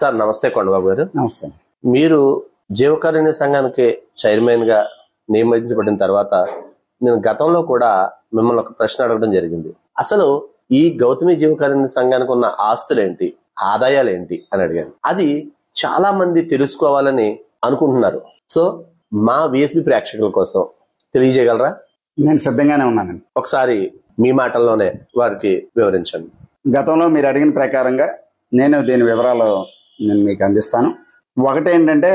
Sir నమస్తే కొండబాబు గారు. నమస్తే. మీరు జీవకారుణ్య సంఘానికి చైర్మన్గా నియమించబడిన తర్వాత నేను గతంలో కూడా మిమ్మల్ని ఒక ప్రశ్న అడగడం జరిగింది. అసలు ఈ గౌతమి జీవకారుణ్య సంఘానికి ఉన్న ఆస్తులు ఏంటి ఆదాయాలు ఏంటి అని అడిగాను. అది చాలా మంది తెలుసుకోవాలని అనుకుంటున్నారు. సో మా విఎస్బి ప్రేక్షకుల కోసం తెలియజేయగలరా? నేను సిద్ధంగానే ఉన్నానండి. ఒకసారి మీ మాటల్లోనే వారికి వివరించండి. గతంలో మీరు అడిగిన ప్రకారంగా నేను దీని వివరాలు నేను మీకు అందిస్తాను. ఒకటి ఏంటంటే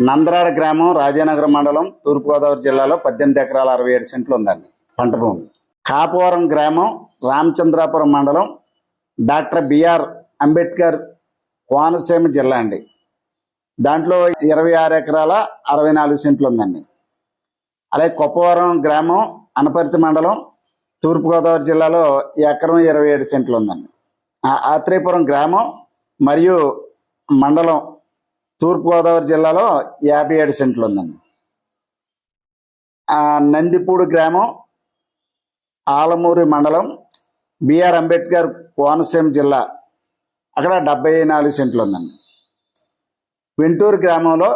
నందరాడ గ్రామం రాజానగరం మండలం తూర్పుగోదావరి జిల్లాలో పద్దెనిమిది ఎకరాల అరవై ఏడు సెంట్లు ఉందండి పంట భూమి. కాపవరం గ్రామం రామచంద్రాపురం మండలం డాక్టర్ బిఆర్ అంబేద్కర్ కోనసీమ జిల్లా అండి. దాంట్లో ఇరవై ఆరు ఎకరాల అరవై నాలుగు సెంట్లు ఉందండి. అలాగే కొప్పవరం గ్రామం అనపర్తి మండలం తూర్పుగోదావరి జిల్లాలో ఎకరం ఇరవై ఏడు సెంట్లు ఉందండి. ఆ ఆత్రేయపురం గ్రామం మరియు మండలం తూర్పుగోదావరి జిల్లాలో యాభై ఏడు సెంట్లు ఉందండి. నందిపూడి గ్రామం ఆలమూరి మండలం బిఆర్ అంబేద్కర్ కోనసీమ జిల్లా. అక్కడ డెబ్బై నాలుగు సెంట్లు ఉందండి. వెంటూరు గ్రామంలో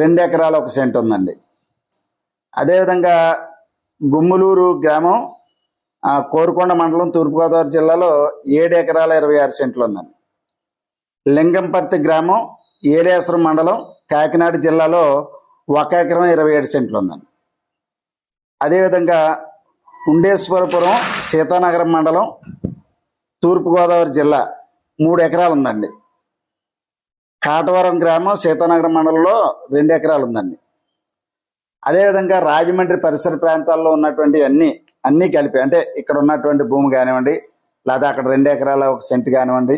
రెండు ఎకరాల ఒక సెంట్ ఉందండి. అదేవిధంగా గుమ్ములూరు గ్రామం కోరుకొండ మండలం తూర్పుగోదావరి జిల్లాలో ఏడు ఎకరాల ఇరవై ఆరు సెంట్లు ఉందండి. లింగంపర్తి గ్రామం ఏలేశ్వరం మండలం కాకినాడ జిల్లాలో ఒక ఎకరం ఇరవై ఏడు సెంట్లు ఉందండి. అదేవిధంగా ఉండేశ్వరపురం సీతానగరం మండలం తూర్పుగోదావరి జిల్లా మూడు ఎకరాలు ఉందండి. కాటవరం గ్రామం సీతానగరం మండలంలో రెండు ఎకరాలు ఉందండి. అదేవిధంగా రాజమండ్రి పరిసర ప్రాంతాల్లో ఉన్నటువంటి అన్ని అన్నీ కలిపి అంటే ఇక్కడ ఉన్నటువంటి భూమి కానివ్వండి లేదా అక్కడ రెండు ఎకరాల ఒక సెంట్ కానివ్వండి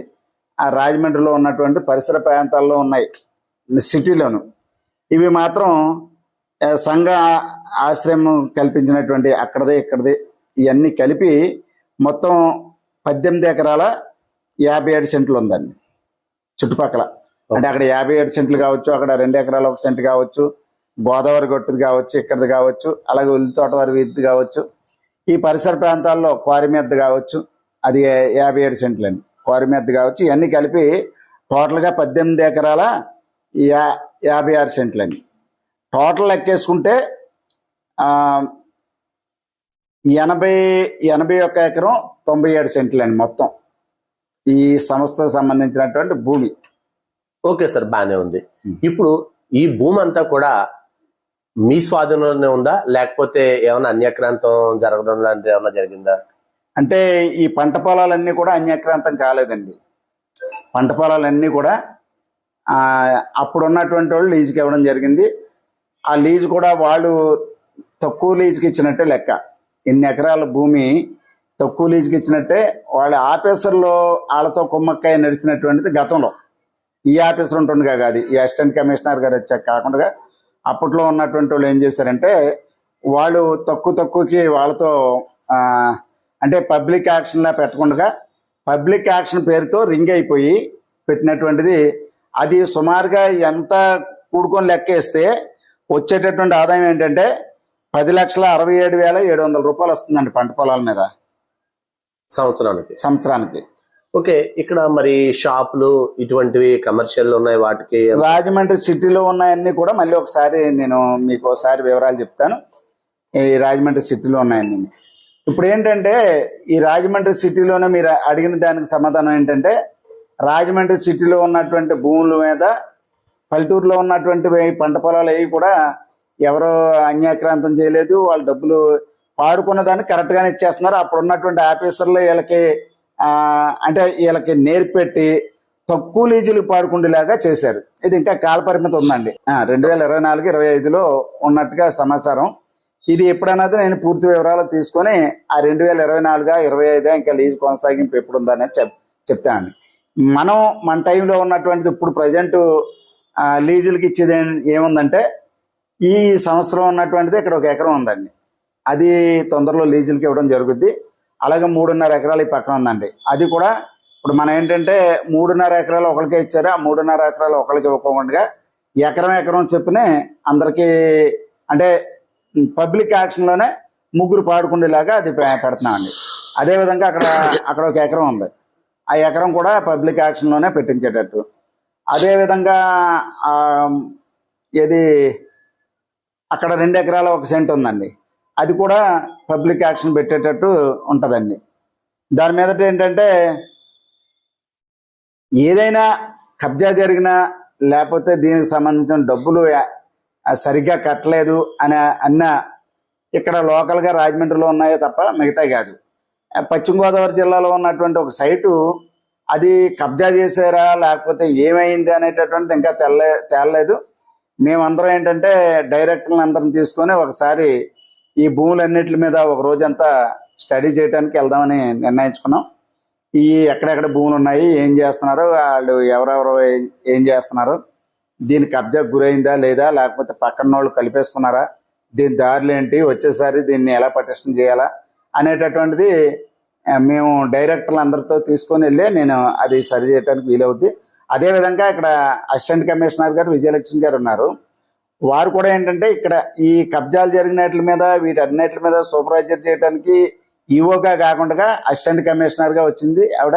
ఆ రాజమండ్రిలో ఉన్నటువంటి పరిసర ప్రాంతాల్లో ఉన్నాయి సిటీలోను. ఇవి మాత్రం సంఘ ఆశ్రయం కల్పించినటువంటి అక్కడదే ఇక్కడదే ఇవన్నీ కలిపి మొత్తం పద్దెనిమిది ఎకరాల యాభై ఏడు సెంట్లు ఉందండి చుట్టుపక్కల. అంటే అక్కడ యాభై ఏడు సెంట్లు కావచ్చు అక్కడ రెండు ఎకరాల ఒక సెంట్ కావచ్చు గోదావరి గొట్టుది కావచ్చు ఇక్కడిది కావచ్చు అలాగే ఉల్లి తోటవారి వీధి కావచ్చు. ఈ పరిసర ప్రాంతాల్లో క్వారీ మీద కావచ్చు అది యాభై ఏడు సెంట్లు అండి క్వారీ మీద కావచ్చు ఇవన్నీ కలిపి టోటల్గా పద్దెనిమిది ఎకరాల యా యాభై ఆరు సెంట్లు అండి టోటల్ లెక్కేసుకుంటే ఎనభై ఎనభై ఒక్క ఎకరం తొంభై ఏడు సెంట్లు అండి మొత్తం. ఈ సంస్థకు సంబంధించినటువంటి భూమి. ఓకే సార్ బానే ఉంది. ఇప్పుడు ఈ భూమి అంతా కూడా మీ స్వాధీనంలోనే ఉందా? లేకపోతే ఏమైనా అన్యక్రాంతం జరగడం లాంటిది ఏమైనా జరిగిందా? అంటే ఈ పంట పొలాలన్నీ కూడా అన్యక్రాంతం కాలేదండి. పంట పొలాలన్నీ కూడా అప్పుడు ఉన్నటువంటి వాళ్ళు లీజుకి ఇవ్వడం జరిగింది. ఆ లీజు కూడా వాళ్ళు తక్కువ లీజుకి ఇచ్చినట్టే లెక్క. ఇన్ని ఎకరాల భూమి తక్కువ లీజుకి ఇచ్చినట్టే వాళ్ళ ఆఫీసర్లో వాళ్ళతో కుమ్మక్కాయ నడిచినటువంటిది గతంలో. ఈ ఆఫీసర్ ఉంటుండగా కాదు ఈ అసిస్టెంట్ కమిషనర్ గారు వచ్చాక కాకుండా అప్పట్లో ఉన్నటువంటి వాళ్ళు ఏం చేశారంటే వాళ్ళు తక్కువ తక్కువకి వాళ్ళతో అంటే పబ్లిక్ యాక్షన్లా పెట్టకుండా పబ్లిక్ యాక్షన్ పేరుతో రింగ్ అయిపోయి పెట్టినటువంటిది అది సుమారుగా ఎంత కూడుకొని లెక్కేస్తే వచ్చేటటువంటి ఆదాయం ఏంటంటే పది లక్షల అరవై ఏడు వేల ఏడు వందల రూపాయలు వస్తుందండి పంట పొలాల మీద. సంవత్సరానికి. సంవత్సరానికి. ఓకే ఇక్కడ మరి షాపులు ఇటువంటివి కమర్షియల్ ఉన్నాయి వాటికి రాజమండ్రి సిటీలో ఉన్నాయన్నీ కూడా మళ్ళీ ఒకసారి నేను మీకు ఒకసారి వివరాలు చెప్తాను. ఈ రాజమండ్రి సిటీలో ఉన్నాయన్నీ. ఇప్పుడు ఏంటంటే ఈ రాజమండ్రి సిటీలోనే మీరు అడిగిన దానికి సమాధానం ఏంటంటే రాజమండ్రి సిటీలో ఉన్నటువంటి భూముల మీద పల్లెటూరులో ఉన్నటువంటి పంట పొలాలు అవి కూడా ఎవరో అన్యాక్రాంతం చేయలేదు. వాళ్ళ డబ్బులు పాడుకున్న దాన్ని కరెక్ట్గానే ఇచ్చేస్తున్నారు. అప్పుడు ఉన్నటువంటి ఆఫీసర్లు వీళ్ళకి అంటే వీళ్ళకి నేర్పెట్టి తక్కువ లీజులు పాడుకుండేలాగా చేశారు. ఇది ఇంకా కాలపరిమితి ఉందండి. రెండు వేల ఇరవై నాలుగు ఇరవై ఐదులో ఉన్నట్టుగా సమాచారం. ఇది ఎప్పుడన్నది నేను పూర్తి వివరాలు తీసుకొని ఆ రెండు వేల ఇరవై నాలుగా ఇరవై ఐదు ఇంకా లీజు కొనసాగింపు ఎప్పుడు ఉందనేది చెప్ చెప్తానండి. మనం మన టైంలో ఉన్నటువంటిది ఇప్పుడు ప్రజెంట్ లీజులకి ఇచ్చేది ఏముందంటే ఈ సంవత్సరం ఉన్నటువంటిది ఇక్కడ ఒక ఎకరం ఉందండి. అది తొందరలో లీజులకి ఇవ్వడం జరుగుద్ది. అలాగే మూడున్నర ఎకరాలు ఈ పక్కన ఉందండి. అది కూడా ఇప్పుడు మనం ఏంటంటే మూడున్నర ఎకరాలు ఒకరికే ఇచ్చారు. ఆ మూడున్నర ఎకరాలు ఒకరికి ఇవ్వకుండా ఎకరం ఎకరం చెప్పునే అందరికీ అంటే పబ్లిక్ యాక్షన్లోనే ముగ్గురు పాడుకుండేలాగా అది పెడుతున్నామండి అదేవిధంగా అక్కడ అక్కడ ఒక ఎకరం ఉంది. ఆ ఎకరం కూడా పబ్లిక్ యాక్షన్లోనే పెట్టించేటట్టు. అదేవిధంగా ఇది అక్కడ రెండు ఎకరాల ఒక సెంట్ ఉందండి. అది కూడా పబ్లిక్ యాక్షన్ పెట్టేటట్టు ఉంటుందండి. దాని మీదట ఏంటంటే ఏదైనా కబ్జా జరిగినా లేకపోతే దీనికి సంబంధించిన డబ్బులు సరిగ్గా కట్టలేదు అని అన్న ఇక్కడ లోకల్గా రాజమండ్రిలో ఉన్నాయో తప్ప మిగతా కాదు. పశ్చిమ గోదావరి జిల్లాలో ఉన్నటువంటి ఒక సైటు అది కబ్జా చేశారా లేకపోతే ఏమైంది అనేటటువంటిది ఇంకా తెల్ల తేలలేదు. మేమందరం ఏంటంటే డైరెక్టర్లు అందరం తీసుకొని ఒకసారి ఈ భూములన్నిటి మీద ఒక రోజంతా స్టడీ చేయడానికి వెళ్దామని నిర్ణయించుకున్నాం. ఈ ఎక్కడెక్కడ భూములు ఉన్నాయి ఏం చేస్తున్నారు వాళ్ళు ఎవరెవరు ఏం- ఏం చేస్తున్నారు దీని కబ్జా గురైందా లేదా? లేకపోతే పక్కన వాళ్ళు కలిపేసుకున్నారా? దీని దారులు ఏంటి? వచ్చేసారి దీన్ని ఎలా పటిష్టం చేయాలా? అనేటటువంటిది మేము డైరెక్టర్లు అందరితో తీసుకొని వెళ్ళి నేను అది సరి చేయడానికి వీలవుద్ది. అదేవిధంగా ఇక్కడ అసిస్టెంట్ కమిషనర్ గారు విజయలక్ష్మి గారు ఉన్నారు. వారు కూడా ఏంటంటే ఇక్కడ ఈ కబ్జాలు జరిగినట్ల మీద వీటన్నిటి మీద సూపర్వైజర్ చేయడానికి ఈవోగా కాకుండా అసిస్టెంట్ కమిషనర్గా వచ్చింది ఆవిడ.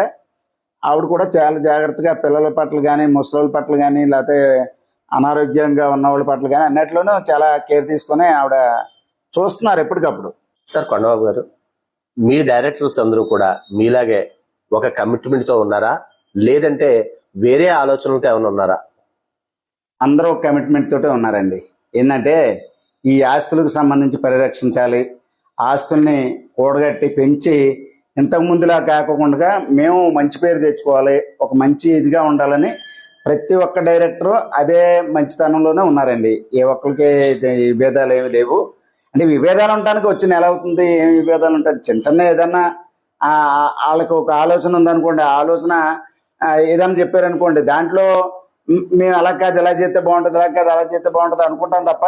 ఆవిడ కూడా చాలా జాగ్రత్తగా పిల్లల పట్ల కానీ ముసలి పట్ల కానీ లేకపోతే అనారోగ్యంగా ఉన్న వాళ్ళ పట్ల కానీ అన్నిట్లోనూ చాలా కేర్ తీసుకొని ఆవిడ చూస్తున్నారు ఎప్పటికప్పుడు. సార్ కొండబాబు గారు మీ డైరెక్టర్స్ అందరూ కూడా మీలాగే ఒక కమిట్మెంట్తో ఉన్నారా? లేదంటే వేరే ఆలోచనలతో ఏమైనా ఉన్నారా? అందరూ కమిట్మెంట్ తోటే ఉన్నారండి. ఏంటంటే ఈ ఆస్తులకు సంబంధించి పరిరక్షించాలి. ఆస్తుల్ని కూడగట్టి పెంచి ఇంతకు ముందులా కాకుండా మేము మంచి పేరు తెచ్చుకోవాలి. ఒక మంచి ఇదిగా ఉండాలని ప్రతి ఒక్క డైరెక్టర్ అదే మంచితనంలోనే ఉన్నారండి. ఏ ఒక్కరికి విభేదాలు ఏమి లేవు. అంటే విభేదాలు ఉండడానికి వచ్చిన ఎలా అవుతుంది ఏమి విభేదాలు ఉంటాయి? చిన్న చిన్న ఏదన్నా వాళ్ళకి ఒక ఆలోచన ఉందనుకోండి. ఆ ఆలోచన ఏదన్నా చెప్పారనుకోండి దాంట్లో మేము అలా కాదు ఇలా చేస్తే బాగుంటుంది అలా కాదు అలా చేస్తే బాగుంటుంది అనుకుంటాం తప్ప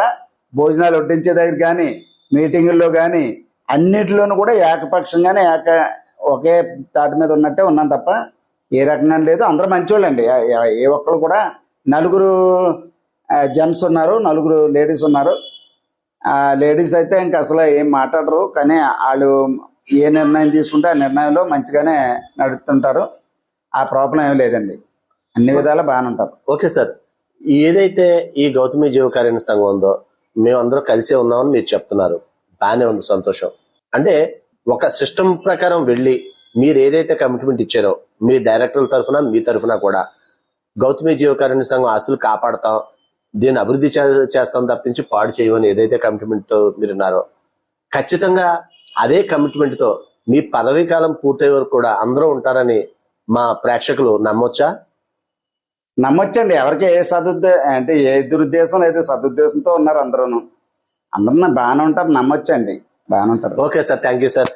భోజనాలు వడ్డించే దగ్గర కానీ మీటింగుల్లో కానీ అన్నిటిలోనూ కూడా ఏకపక్షంగానే ఏక ఒకే తాటి మీద ఉన్నట్టే ఉన్నాం తప్ప ఏ రకంగా లేదు. అందరూ మంచోళ్ళండి. ఏ- ఒక్కరు కూడా నలుగురు జెంట్స్ ఉన్నారు నలుగురు లేడీస్ ఉన్నారు. ఆ లేడీస్ అయితే ఇంక అసలు ఏం మాట్లాడరు. కానీ వాళ్ళు ఏ నిర్ణయం తీసుకుంటే ఆ నిర్ణయంలో మంచిగానే నడుపుతుంటారు. ఆ ప్రాబ్లం ఏం లేదండి. అన్ని విధాలు బాగానే ఉంటారు. Okay sir. ఏదైతే ఈ గౌతమి జీవకారుణ్య సంఘం ఉందో మేమందరం కలిసే ఉన్నామని మీరు చెప్తున్నారు. బాగానే ఉంది సంతోషం. అంటే ఒక సిస్టమ్ ప్రకారం వెళ్ళి మీరు ఏదైతే కమిట్మెంట్ ఇచ్చారో మీ డైరెక్టర్ల తరఫున మీ తరఫున కూడా గౌతమి జీవకారుణ్య సంఘం ఆస్తులు కాపాడతాం దీన్ని అభివృద్ధి చేస్తాం తప్పించి పాడు చేయమని ఏదైతే కమిట్మెంట్తో మీరు ఉన్నారో ఖచ్చితంగా అదే కమిట్మెంట్తో మీ పదవీ కాలం పూర్తయ్యే వరకు కూడా అందరూ ఉంటారని మా ప్రేక్షకులు నమ్మొచ్చా? నమ్మొచ్చండి. ఎవరికి ఏ సదుద్దే అంటే ఏ దురుద్దేశం లేదు సదుద్దేశంతో ఉన్నారు అందరూను. అందరూ బాగానే ఉంటారు నమ్మొచ్చండి. బాగానే ఉంటారు. Okay sir. Thank you sir.